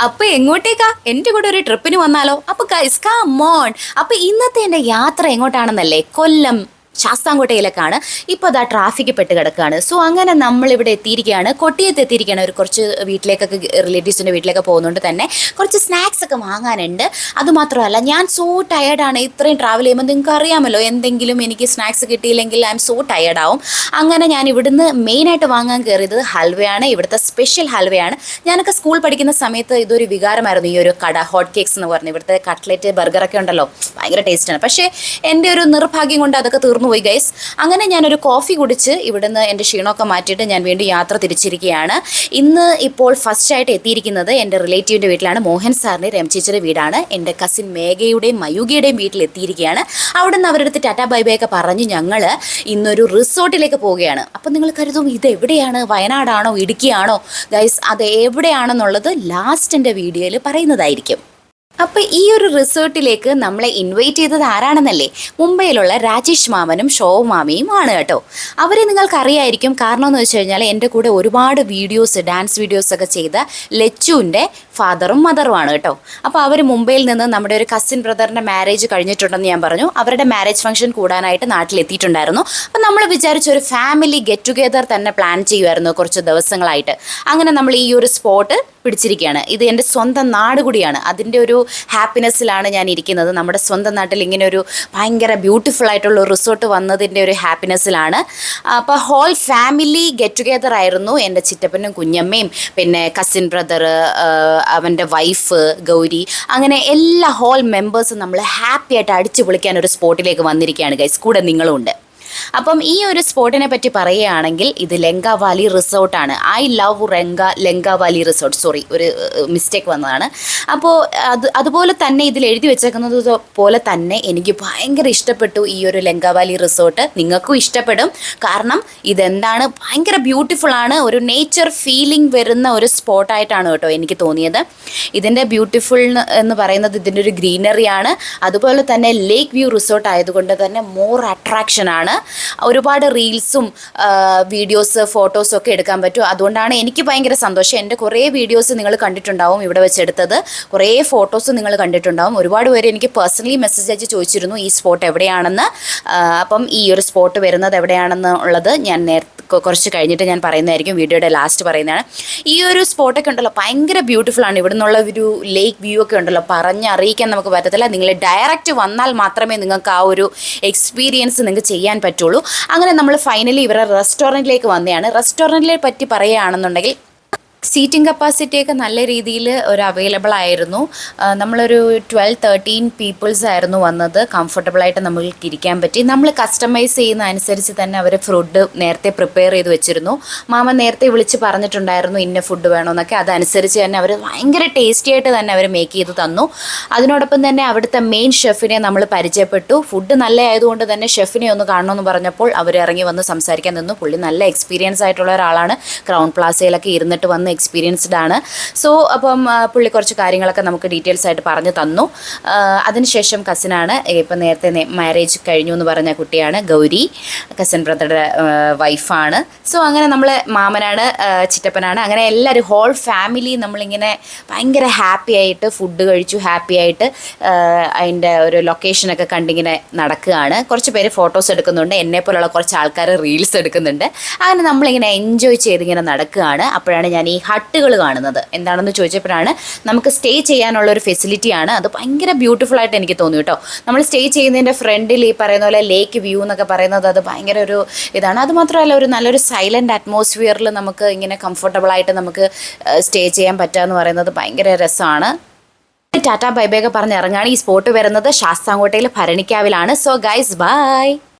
അപ്പൊ എങ്ങോട്ടേക്കാ? എന്റെ കൂടെ ഒരു ട്രിപ്പിന് വന്നാലോ? അപ്പൊ ഗൈസ് മോൺ അപ്പൊ ഇന്നത്തെ എന്റെ യാത്ര എങ്ങോട്ടാണെന്നല്ലേ? കൊല്ലം. ശാസ്താംകോട്ടയിലേക്കാണ് ഇപ്പോൾ അതാ ട്രാഫിക് പെട്ട് കിടക്കുകയാണ് സോ അങ്ങനെ നമ്മളിവിടെ എത്തിയിരിക്കുകയാണ്. കൊട്ടിയത്ത് എത്തിയിരിക്കുകയാണ് ഒരു കുറച്ച് വീട്ടിലേക്കൊക്കെ റിലേറ്റീവ്സിന്റെ വീട്ടിലേക്ക് പോകുന്നതുകൊണ്ട് തന്നെ. കുറച്ച് സ്നാക്സ് ഒക്കെ വാങ്ങാനുണ്ട്. അതുമാത്രമല്ല ഞാൻ സോ ടയേർഡാണ് ഇത്രയും ട്രാവൽ ചെയ്യുമ്പോൾ നിങ്ങൾക്ക് അറിയാമല്ലോ എന്തെങ്കിലും എനിക്ക് സ്നാക്സ് കിട്ടിയില്ലെങ്കിൽ ഐ എം സോ ടയേർഡാവും അങ്ങനെ ഞാൻ ഇവിടുന്ന് മെയിനായിട്ട് വാങ്ങാൻ കയറിയത് ഹൽവയാണ് ഇവിടുത്തെ സ്പെഷ്യൽ ഹൽവയാണ് ഞാനൊക്കെ സ്കൂൾ പഠിക്കുന്ന സമയത്ത് ഇതൊരു വികാരമായിരുന്നു. ഈ ഒരു കട ഹോട്ട് കേക്ക്സ് എന്ന് പറഞ്ഞു. ഇവിടുത്തെ കട്ട്ലറ്റ് ബർഗറൊക്കെ ഉണ്ടല്ലോ. ഭയങ്കര ടേസ്റ്റാണ് പക്ഷേ എന്റെ ഒരു നിർഭാഗ്യം കൊണ്ട് അതൊക്കെ തീർന്നു പോയി ഗൈസ് അങ്ങനെ ഞാനൊരു കോഫി കുടിച്ച് ഇവിടുന്ന് എന്റെ ക്ഷീണമൊക്കെ മാറ്റിയിട്ട് ഞാൻ വീണ്ടും യാത്ര തിരിച്ചിരിക്കുകയാണ്. ഇന്ന് ഇപ്പോൾ ഫസ്റ്റ് ആയിട്ട് എത്തിയിരിക്കുന്നത് എന്റെ റിലേറ്റീവിന്റെ വീട്ടിലാണ് മോഹൻ സാറിന്റെ രംചേച്ചിയുടെ വീടാണ്. എന്റെ കസിൻ മേഘയുടെയും മയൂകയുടെയും വീട്ടിൽ എത്തിയിരിക്കുകയാണ്. അവിടെ നിന്ന് അവരുടെ ടാറ്റാ ബൈ ബൈ പറഞ്ഞ് ഞങ്ങൾ ഇന്നൊരു റിസോർട്ടിലേക്ക് പോവുകയാണ്. അപ്പം നിങ്ങൾ കരുതും ഇത് എവിടെയാണ്? വയനാടാണോ? ഇടുക്കിയാണോ? ഗൈസ് അത് എവിടെയാണെന്നുള്ളത് ലാസ്റ്റ് എന്റെ വീഡിയോയിൽ പറയുന്നതായിരിക്കും. അപ്പൊ ഈ ഒരു റിസോർട്ടിലേക്ക് നമ്മളെ ഇൻവൈറ്റ് ചെയ്തത് ആരാണെന്നല്ലേ? മുംബൈയിലുള്ള രാജേഷ് മാമനും ഷോ മാമിയും ആണ് കേട്ടോ. അവരെ നിങ്ങൾക്ക് അറിയായിരിക്കും കാരണം എന്ന് വെച്ച് കഴിഞ്ഞാൽ എന്റെ കൂടെ ഒരുപാട് വീഡിയോസ് ഡാൻസ് വീഡിയോസ് ഒക്കെ ചെയ്ത ലച്ചുവിന്റെ ഫാദറും മദറും ആണ് കേട്ടോ. അപ്പോൾ അവർ മുംബൈയിൽ നിന്ന് നമ്മുടെ ഒരു കസിൻ ബ്രദറിന്റെ മാരേജ് കഴിഞ്ഞിട്ടുണ്ടെന്ന് ഞാൻ പറഞ്ഞു. അവരുടെ മാരേജ് ഫംഗ്ഷൻ കൂടാനായിട്ട് നാട്ടിലെത്തിയിട്ടുണ്ടായിരുന്നു. അപ്പം നമ്മൾ വിചാരിച്ച ഒരു ഫാമിലി ഗെറ്റ് ടുഗെദർ തന്നെ പ്ലാൻ ചെയ്യുമായിരുന്നു കുറച്ച് ദിവസങ്ങളായിട്ട്. അങ്ങനെ നമ്മൾ ഈ ഒരു സ്പോട്ട് പിടിച്ചിരിക്കുകയാണ്. ഇത് എന്റെ സ്വന്തം നാട് കൂടിയാണ്. അതിന്റെ ഒരു ഹാപ്പിനെസ്സിലാണ് ഞാൻ ഇരിക്കുന്നത്. നമ്മുടെ സ്വന്തം നാട്ടിൽ ഇങ്ങനെ ഒരു ഭയങ്കര ബ്യൂട്ടിഫുൾ ആയിട്ടുള്ള റിസോർട്ട് വന്നതിന്റെ ഒരു ഹാപ്പിനെസ്സിലാണ്. അപ്പോൾ ഹോൾ ഫാമിലി ഗെറ്റ് ടുഗെദർ ആയിരുന്നു എന്റെ ചിറ്റപ്പനും കുഞ്ഞമ്മയും. പിന്നെ കസിൻ ബ്രദർ അവന്റെ വൈഫ് ഗൗരി. അങ്ങനെ എല്ലാ ഹോൾ മെമ്പേഴ്സും നമ്മൾ ഹാപ്പി ആയിട്ട് അടിച്ചു പൊളിക്കാൻ ഒരു സ്പോട്ടിലേക്ക് വന്നിരിക്കുകയാണ് ഗൈസ് കൂടെ നിങ്ങളും ഉണ്ട്. അപ്പം ഈ ഒരു സ്പോട്ടിനെ പറ്റി പറയുകയാണെങ്കിൽ ഇത് ലങ്കാവാലി വാലി റിസോർട്ടാണ് ഐ ലവ് റെങ്ക ലങ്കാവാലി വാലി റിസോർട്ട്. സോറി ഒരു മിസ്റ്റേക്ക് വന്നതാണ്. അപ്പോൾ അത് അതുപോലെ തന്നെ ഇതിൽ എഴുതി വെച്ചേക്കുന്നത് പോലെ തന്നെ എനിക്ക് ഭയങ്കര ഇഷ്ടപ്പെട്ടു ഈ ഒരു ലങ്കാവാലി വാലി റിസോർട്ട്. നിങ്ങൾക്കും ഇഷ്ടപ്പെടും. കാരണം ഇതെന്താണ്? ഭയങ്കര ബ്യൂട്ടിഫുൾ ആണ്. ഒരു നേച്ചർ ഫീലിംഗ് വരുന്ന ഒരു സ്പോട്ടായിട്ടാണ് കേട്ടോ എനിക്ക് തോന്നിയത്. ഇതിന്റെ ബ്യൂട്ടിഫുൾ എന്ന് പറയുന്നത് ഇതിന്റെ ഒരു ഗ്രീനറിയാണ് അതുപോലെ തന്നെ ലേക്ക് വ്യൂ റിസോർട്ട് ആയതുകൊണ്ട് തന്നെ മോർ അട്രാക്ഷൻ ആണ്. ഒരുപാട് റീൽസും വീഡിയോസ് ഫോട്ടോസും ഒക്കെ എടുക്കാൻ പറ്റും. അതുകൊണ്ടാണ് എനിക്ക് ഭയങ്കര സന്തോഷം. എന്റെ കുറേ വീഡിയോസ് നിങ്ങൾ കണ്ടിട്ടുണ്ടാവും ഇവിടെ വെച്ചെടുത്തത്. കുറേ ഫോട്ടോസ് നിങ്ങൾ കണ്ടിട്ടുണ്ടാവും. ഒരുപാട് പേര് എനിക്ക് പേഴ്സണലി മെസ്സേജ് അയച്ച് ചോദിച്ചിരുന്നു ഈ സ്പോട്ട് എവിടെയാണെന്ന്? അപ്പം ഈ ഒരു സ്പോട്ട് വരുന്നത് എവിടെയാണെന്ന് ഉള്ളത് ഞാൻ നേരത്തെ കുറച്ച് കഴിഞ്ഞിട്ട് ഞാൻ പറയുന്നതായിരിക്കും വീഡിയോയുടെ ലാസ്റ്റ് പറയുന്നതാണ്. ഈ ഒരു സ്പോട്ടൊക്കെ ഉണ്ടല്ലോ ഭയങ്കര ബ്യൂട്ടിഫുൾ ആണ്. ഇവിടെ നിന്നുള്ള ഒരു ലേക്ക് വ്യൂ ഒക്കെ ഉണ്ടല്ലോ പറഞ്ഞറിയിക്കാൻ നമുക്ക് പറ്റത്തില്ല. നിങ്ങൾ ഡയറക്റ്റ് വന്നാൽ മാത്രമേ നിങ്ങൾക്ക് ആ ഒരു എക്സ്പീരിയൻസ് നിങ്ങൾക്ക് ചെയ്യാൻ പറ്റുള്ളൂ. അങ്ങനെ നമ്മൾ ഫൈനലി ഇവരുടെ റെസ്റ്റോറന്റിലേക്ക് വന്നതാണ്. റെസ്റ്റോറന്റിനെ പറ്റി പറയുകയാണെന്നുണ്ടെങ്കിൽ സീറ്റിംഗ് കപ്പാസിറ്റി ഒക്കെ നല്ല രീതിയിൽ ഒരു അവൈലബിൾ ആയിരുന്നു. നമ്മളൊരു ട്വൽവ് തേർട്ടീൻ പീപ്പിൾസ് ആയിരുന്നു വന്നത്. കംഫർട്ടബിളായിട്ട് നമ്മൾക്ക് ഇരിക്കാൻ പറ്റി. നമ്മൾ കസ്റ്റമൈസ് ചെയ്യുന്ന അനുസരിച്ച് തന്നെ അവർ ഫുഡ് നേരത്തെ പ്രിപ്പയർ ചെയ്ത് വെച്ചിരുന്നു. മാമ നേരത്തെ വിളിച്ച് പറഞ്ഞിട്ടുണ്ടായിരുന്നു ഇന്ന ഫുഡ് വേണമെന്നൊക്കെ അതനുസരിച്ച് തന്നെ അവർ ഭയങ്കര ടേസ്റ്റി ആയിട്ട് തന്നെ അവർ മേക്ക് ചെയ്ത് തന്നു. അതിനോടൊപ്പം തന്നെ അവിടുത്തെ മെയിൻ ഷെഫിനെ നമ്മൾ പരിചയപ്പെട്ടു. ഫുഡ് നല്ല ആയതുകൊണ്ട് തന്നെ ഷെഫിനെ ഒന്ന് കാണണമെന്ന് പറഞ്ഞപ്പോൾ അവർ ഇറങ്ങി വന്ന് സംസാരിക്കാൻ നിന്നു. പുള്ളി നല്ല എക്സ്പീരിയൻസ് ആയിട്ടുള്ള ഒരാളാണ്. ക്രൗൺ പ്ലാസയിലൊക്കെ ഇരുന്നിട്ട് വന്ന് എക്സ്പീരിയൻസ്ഡ് ആണ്. സോ അപ്പം പുള്ളി കുറച്ച് കാര്യങ്ങളൊക്കെ നമുക്ക് ഡീറ്റെയിൽസ് ആയിട്ട് പറഞ്ഞു തന്നു. അതിനുശേഷം കസിനാണ് ഇപ്പം നേരത്തെ മാരേജ് കഴിഞ്ഞു എന്ന് പറഞ്ഞ കുട്ടിയാണ് ഗൗരി. കസിൻ ബ്രദറുടെ വൈഫാണ് സോ അങ്ങനെ നമ്മൾ മാമനാണ് ചിറ്റപ്പനാണ്. അങ്ങനെ എല്ലാവരും ഹോൾ ഫാമിലി നമ്മളിങ്ങനെ ഭയങ്കര ഹാപ്പി ആയിട്ട് ഫുഡ് കഴിച്ചു ഹാപ്പി ആയിട്ട് അതിന്റെ ഒരു ലൊക്കേഷനൊക്കെ കണ്ടിങ്ങനെ നടക്കുകയാണ്. കുറച്ച് പേര് ഫോട്ടോസ് എടുക്കുന്നുണ്ട്. എന്നെ പോലുള്ള കുറച്ച് ആൾക്കാർ റീൽസ് എടുക്കുന്നുണ്ട്. അങ്ങനെ നമ്മളിങ്ങനെ എൻജോയ് ചെയ്തിങ്ങനെ നടക്കുകയാണ്. അപ്പോഴാണ് ഞാൻ ഈ ഹട്ടുകൾ കാണുന്നത്. എന്താണെന്ന് ചോദിച്ചപ്പോഴാണ് നമുക്ക് സ്റ്റേ ചെയ്യാനുള്ള ഒരു ഫെസിലിറ്റിയാണ് അത് ഭയങ്കര ബ്യൂട്ടിഫുൾ ആയിട്ട് എനിക്ക് തോന്നി കേട്ടോ. നമ്മൾ സ്റ്റേ ചെയ്യുന്നതിന്റെ ഫ്രണ്ടിൽ ഈ പറയുന്ന പോലെ ലേക്ക് വ്യൂ എന്നൊക്കെ പറയുന്നത് അത് ഭയങ്കര ഒരു ഇതാണ്. അത് മാത്രമല്ല ഒരു നല്ലൊരു സൈലന്റ് അറ്റ്മോസ്ഫിയറിൽ നമുക്ക് ഇങ്ങനെ കംഫർട്ടബിൾ ആയിട്ട് നമുക്ക് സ്റ്റേ ചെയ്യാൻ പറ്റുക എന്ന് പറയുന്നത് ഭയങ്കര രസമാണ്. ടാറ്റ പറഞ്ഞ് ഇറങ്ങാണ് ഈ സ്പോട്ട് വരുന്നത് ശാസ്താംകോട്ടയിൽ ഭരണിക്കാവിലാണ്. So guys bye